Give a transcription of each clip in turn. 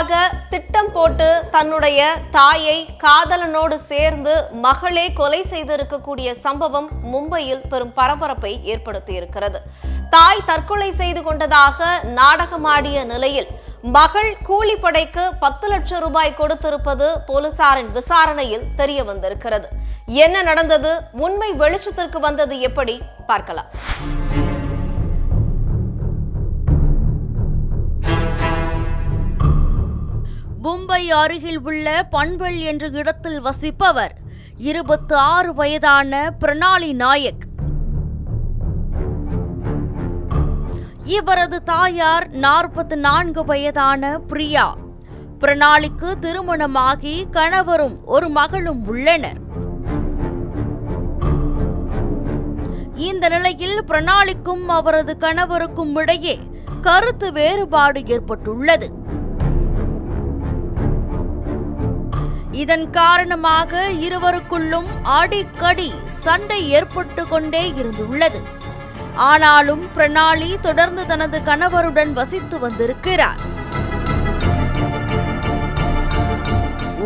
கொலைக்காக திட்டம் போட்டு தன்னுடைய தாயை காதலனோடு சேர்ந்து மகளே கொலை செய்திருக்கக்கூடிய சம்பவம் மும்பையில் பெரும் பரபரப்பை ஏற்படுத்தி இருக்கிறது தாய் தற்கொலை செய்து கொண்டதாக நாடகமாடிய நிலையில் மகள் கூலிப்படைக்கு பத்து லட்சம் ரூபாய் கொடுத்திருப்பது போலீசாரின் விசாரணையில் தெரிய வந்திருக்கிறது என்ன நடந்தது? உண்மை வெளிச்சத்திற்கு வந்தது எப்படி? பார்க்கலாம். மும்பை அருகில் உள்ள பண்பல் என்ற இடத்தில் வசிப்பவர். இருபத்தி ஆறு வயதான பிரணாலி நாயக். இவரது தாயார் நாற்பத்தி நான்கு வயதான பிரியா. பிரணாலிக்கு திருமணமாகி கணவரும் ஒரு மகளும் உள்ளனர். இந்த நிலையில் பிரணாலிக்கும் அவரது கணவருக்கும் இடையே கருத்து வேறுபாடு ஏற்பட்டுள்ளது. இதன் காரணமாக இருவருக்குள்ளும் அடிக்கடி சண்டை ஏற்பட்டு கொண்டே இருந்துள்ளது. ஆனாலும் பிரணாலி தொடர்ந்து தனது கணவருடன் வசித்து வந்திருக்கிறார்.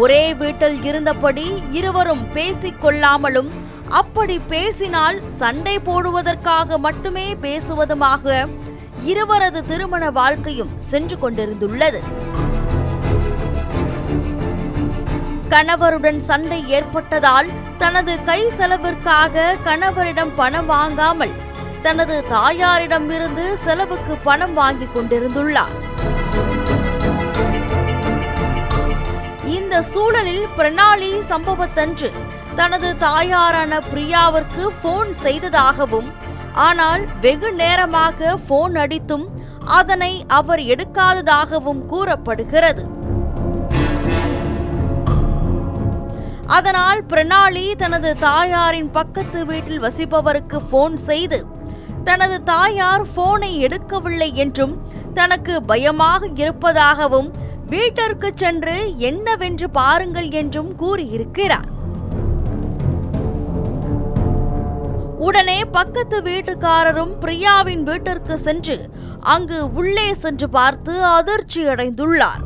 ஒரே வீட்டில் இருந்தபடி இருவரும் பேசிக் கொள்ளாமலும் அப்படி பேசினால் சண்டை போடுவதற்காக மட்டுமே பேசுவதுமாக இருவரது திருமண வாழ்க்கையும் சென்று கொண்டிருந்துள்ளது. கணவருடன் சண்டை ஏற்பட்டதால் தனது கை செலவிற்காக கணவரிடம் பணம் வாங்காமல் தனது தாயாரிடம் இருந்து செலவுக்கு பணம் வாங்கிக் கொண்டிருந்துள்ளார். இந்த சூழலில் பிரணாலி சம்பவத்தன்று தனது தாயாரான பிரியாவிற்கு போன் செய்ததாகவும் ஆனால் வெகு நேரமாக போன் அடித்தும் அதனை அவர் எடுக்காததாகவும் கூறப்படுகிறது. அதனால் பிரணாலி தனது தாயாரின் பக்கத்து வீட்டில் வசிப்பவருக்கு போன் செய்து தனது தாயார் போனை எடுக்கவில்லை என்றும் தனக்கு பயமாக இருப்பதாகவும் வீட்டிற்கு சென்று என்னவென்று பாருங்கள் என்றும் கூறியிருக்கிறார். உடனே பக்கத்து வீட்டுக்காரரும் பிரியாவின் வீட்டிற்கு சென்று அங்கு உள்ளே சென்று பார்த்து அதிர்ச்சி அடைந்துள்ளார்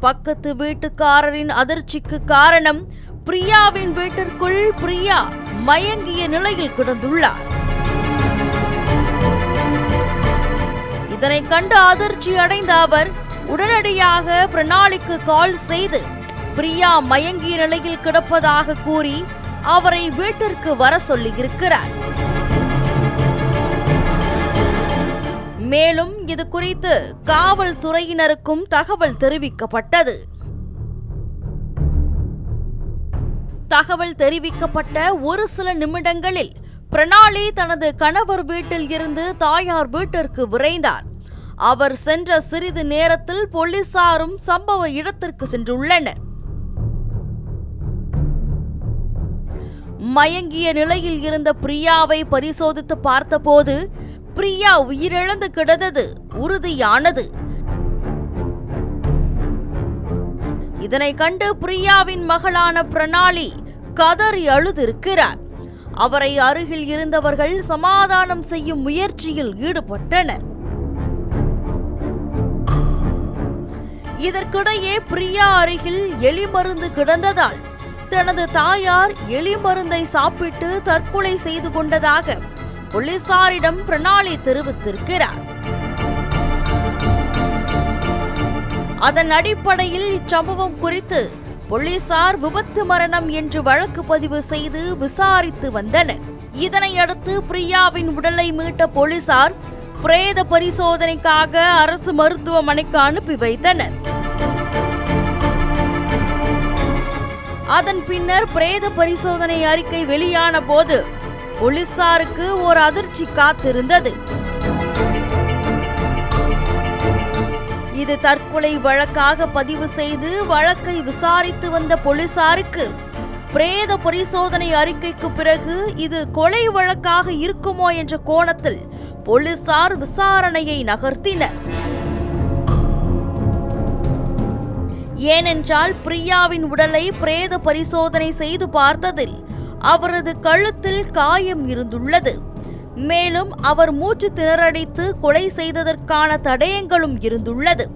பக்கத்து வீட்டுக்காரரின் அதிர்ச்சிக்கு காரணம் பிரியாவின் வீட்டிற்குள் பிரியா மயங்கிய நிலையில் கிடந்துள்ளார். இதனை கண்டு அதிர்ச்சி அடைந்த அவர் உடனடியாக பிரணாலிக்கு கால் செய்து பிரியா மயங்கிய நிலையில் கிடப்பதாக கூறி அவரை வீட்டிற்கு வர சொல்லியிருக்கிறார். மேலும் இது குறித்து காவல்துறையினருக்கும் தகவல் தெரிவிக்கப்பட்டது. தகவல் தெரிவிக்கப்பட்ட ஒரு சில நிமிடங்களில் பிரணாலி தனது கணவர் வீட்டில் இருந்து தாயார் வீட்டிற்கு விரைந்தார். அவர் சென்ற சிறிது நேரத்தில் போலீசாரும் சம்பவ இடத்திற்கு சென்றுள்ளனர். மயங்கிய நிலையில் இருந்த பிரியாவை பரிசோதித்து பார்த்தபோது பிரியா உயிரிழந்து கிடந்தது உறுதியானது. இதனை கண்டு பிரியாவின் மகளான பிரணாலி கதறி அழுதிருக்கிறார். அவரை அருகில் இருந்தவர்கள் சமாதானம் செய்யும் முயற்சியில் ஈடுபட்டனர். இதற்கிடையே பிரியா அருகில் எலி மருந்து கிடந்ததால் தனது தாயார் எலி மருந்தை சாப்பிட்டு தற்கொலை செய்து கொண்டதாக போலீசாரிடம் பிரணாலி தெரிவித்திருக்கிறார். அதன் அடிப்படையில் இச்சம்பவம் குறித்து போலீசார் விபத்து மரணம் என்று வழக்கு பதிவு செய்து விசாரித்து வந்தனர். இதனையடுத்து பிரியாவின் உடலை மீட்ட போலீசார் பிரேத பரிசோதனைக்காக அரசு மருத்துவமனைக்கு அனுப்பி வைத்தனர். அதன் பின்னர் பிரேத பரிசோதனை அறிக்கை வெளியான போது போலீசாருக்கு ஒரு அதிர்ச்சி காத்திருந்தது. இது தற்கொலை வழக்காக பதிவு செய்து வழக்கை விசாரித்து வந்த போலீசாருக்கு பிரேத பரிசோதனை அறிக்கைக்கு பிறகு இது கொலை வழக்காக இருக்குமோ என்ற கோணத்தில் போலீசார் விசாரணையை நகர்த்தினர். ஏனென்றால் பிரியாவின் உடலை பிரேத பரிசோதனை செய்து பார்த்ததில் அவரது கழுத்தில் காயம் இருந்துள்ளது. மேலும் அவர் மூச்சு திணறடித்து கொலை செய்ததற்கான தடயங்களும் இருந்துள்ளது.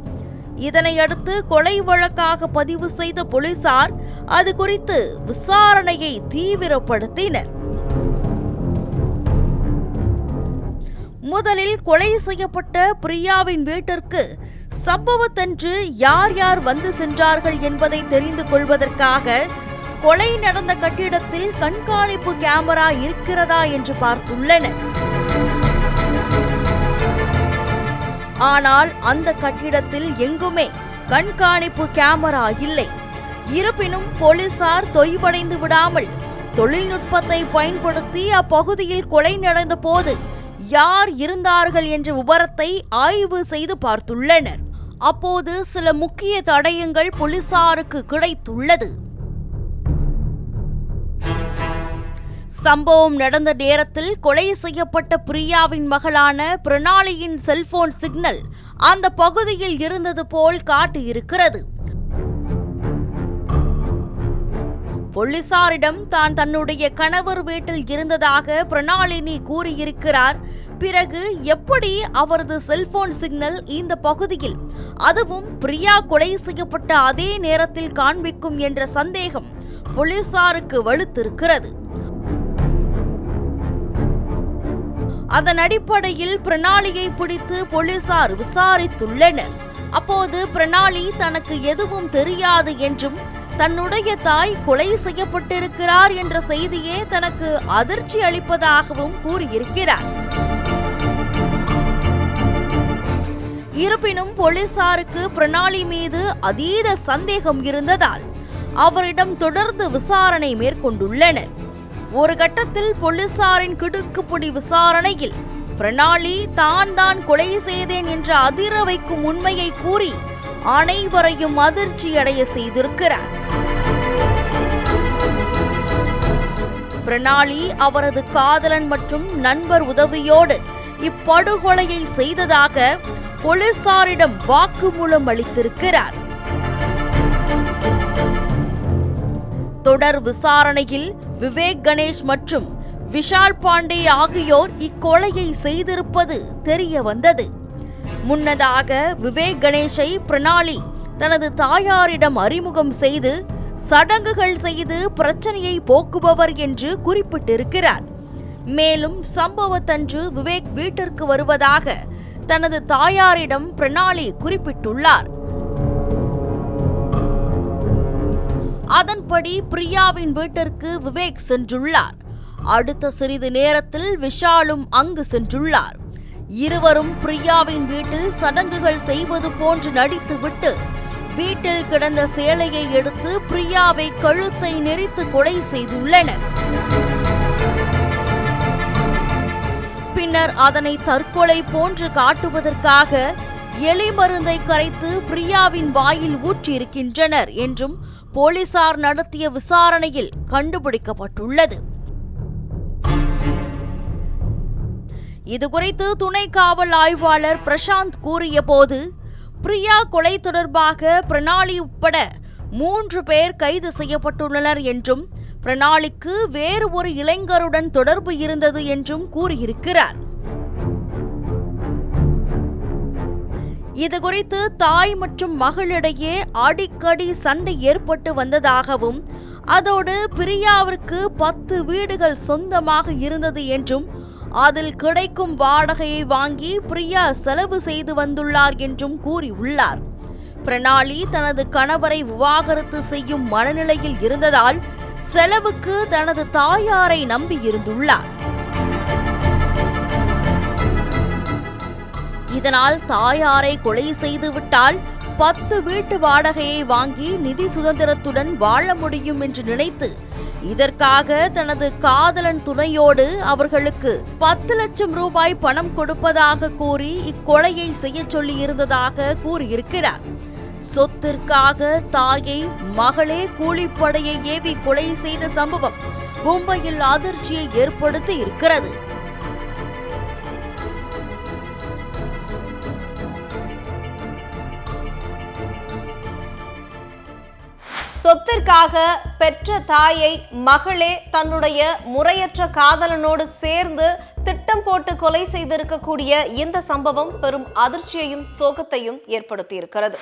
இதனையடுத்து கொலை வழக்காக பதிவு செய்த போலீசார் அது குறித்து விசாரணையை தீவிரப்படுத்தினர். முதலில் கொலை செய்யப்பட்ட பிரியாவின் வீட்டிற்கு சம்பவத்தன்று யார் யார் வந்து சென்றார்கள் என்பதை தெரிந்து கொள்வதற்காக கொலை நடந்த கட்டிடத்தில் கண்காணிப்பு கேமரா இருக்கிறதா என்று பார்த்துள்ளனர். ஆனால் அந்த கட்டிடத்தில் எங்குமே கண்காணிப்பு கேமரா இல்லை. இருப்பினும் போலீசார் தொய்வடைந்து விடாமல் தொழில்நுட்பத்தை பயன்படுத்தி அப்பகுதியில் கொலை நடந்த போது யார் இருந்தார்கள் என்ற விவரத்தை ஆய்வு செய்து பார்த்துள்ளனர். அப்போது சில முக்கிய தடயங்கள் போலீசாருக்கு கிடைத்துள்ளது. சம்பவம் நடந்த நேரத்தில் கொலை செய்யப்பட்ட பிரியாவின் மகளான பிரணாலியின் செல்போன் சிக்னல் அந்த பகுதியில் இருந்தது போல் காட்டியிருக்கிறது. போலீசாரிடம் தான் தன்னுடைய கணவர் வீட்டில் இருந்ததாக பிரணாலினி கூறியிருக்கிறார். பிறகு எப்படி அவரது செல்போன் சிக்னல் இந்த பகுதியில் அதுவும் பிரியா கொலை செய்யப்பட்ட அதே நேரத்தில் காண்பிக்கும் என்ற சந்தேகம் போலீசாருக்கு வலுத்திருக்கிறது. அதன் அடிப்படையில் பிரணாலியை பிடித்து போலீசார் விசாரித்துள்ளனர். அப்போது பிரணாலி தனக்கு எதுவும் தெரியாது என்றும் தன்னுடைய தாய் கொலை செய்யப்பட்டிருக்கிறார் என்ற செய்தியே தனக்கு அதிர்ச்சி அளிப்பதாகவும் கூறியிருக்கிறார். இருப்பினும் போலீசாருக்கு பிரணாலி மீது அதீத சந்தேகம் இருந்ததால் அவரிடம் தொடர்ந்து விசாரணை மேற்கொண்டுள்ளனர். ஒரு கட்டத்தில் போலீசாரின் கிடுக்குப்பிடி விசாரணையில் பிரணாலி தான் தான் கொலை செய்தேன் என்ற அதிர வைக்கும் உண்மையை கூறி அனைவரையும் அதிர்ச்சியடைய செய்திருக்கிறார். பிரணாலி அவரது காதலன் மற்றும் நண்பர் உதவியோடு இப்படுகொலையை செய்ததாக போலீசாரிடம் வாக்குமூலம் அளித்திருக்கிறார். தொடர் விசாரணையில் விவேக் கணேஷ் மற்றும் விஷால் பாண்டே ஆகியோர் இக்கொலையை செய்திருப்பது தெரிய வந்தது. முன்னதாக விவேக் கணேஷை பிரணாலி தனது தாயாரிடம் அறிமுகம் செய்து சடங்குகள் செய்து பிரச்சனையை போக்குபவர் என்று குறிப்பிட்டிருக்கிறார். மேலும் சம்பவத்தன்று விவேக் வீட்டிற்கு வருவதாக தனது தாயாரிடம் பிரணாலி குறிப்பிட்டுள்ளார். அதன்படி பிரியாவின் வீட்டிற்கு விவேக் சென்றுள்ளார். அடுத்த சிறிது நேரத்தில் விஷாலும் அங்கு சென்றுள்ளார். இருவரும் பிரியாவின் வீட்டில் சடங்குகள் செய்வது போன்று நடித்துவிட்டு வீட்டில் கிடந்த சேலையை எடுத்து பிரியாவை கழுத்தை நெரித்து கொலை செய்துள்ளனர். பின்னர் அதனை தற்கொலை போன்று காட்டுவதற்காக எலி மருந்தை கரைத்து பிரியாவின் வாயில் ஊற்றியிருக்கின்றனர் என்றும் போலீசார் நடத்திய விசாரணையில் கண்டுபிடிக்கப்பட்டுள்ளது. இதுகுறித்து துணை காவல் ஆய்வாளர் பிரசாந்த் கூறிய போது பிரியா கொலை தொடர்பாக பிரணாலி உட்பட மூன்று பேர் கைது செய்யப்பட்டுள்ளனர் என்றும் பிரணாலிக்கு வேறு ஒரு இளைஞருடன் தொடர்பு இருந்தது என்றும் கூறியிருக்கிறார். இதுகுறித்து தாய் மற்றும் மகளிடையே அடிக்கடி சண்டை ஏற்பட்டு வந்ததாகவும் அதோடு பிரியாவிற்கு பத்து வீடுகள் சொந்தமாக இருந்தது என்றும் அதில் கிடைக்கும் வாடகையை வாங்கி பிரியா செலவு செய்து வந்துள்ளார் என்றும் கூறியுள்ளார். பிரணாலி தனது கணவரை விவாகரத்து செய்யும் மனநிலையில் இருந்ததால் செலவுக்கு தனது தாயாரை நம்பியிருந்துள்ளார் இதனால் தாயாரை கொலை செய்துவிட்டால் பத்து வீட்டு வாடகையை வாங்கி நிதி சுதந்திரத்துடன் வாழ முடியும் என்று நினைத்து இதற்காக தனது காதலன் துணையோடு அவர்களுக்கு பத்து லட்சம் ரூபாய் பணம் கொடுப்பதாக கூறி இக்கொலையை செய்ய சொல்லியிருந்ததாக கூறியிருக்கிறார். சொத்திற்காக தாயை மகளே கூலிப்படையை ஏவி கொலை செய்த சம்பவம் மும்பையில் அதிர்ச்சியை ஏற்படுத்தி இருக்கிறது. சொத்திற்காக பெற்ற தாயை மகளே தன்னுடைய முறையற்ற காதலனோடு சேர்ந்து திட்டம் போட்டு கொலை செய்திருக்கக்கூடிய இந்த சம்பவம் பெரும் அதிர்ச்சியையும் சோகத்தையும் ஏற்படுத்தியிருக்கிறது.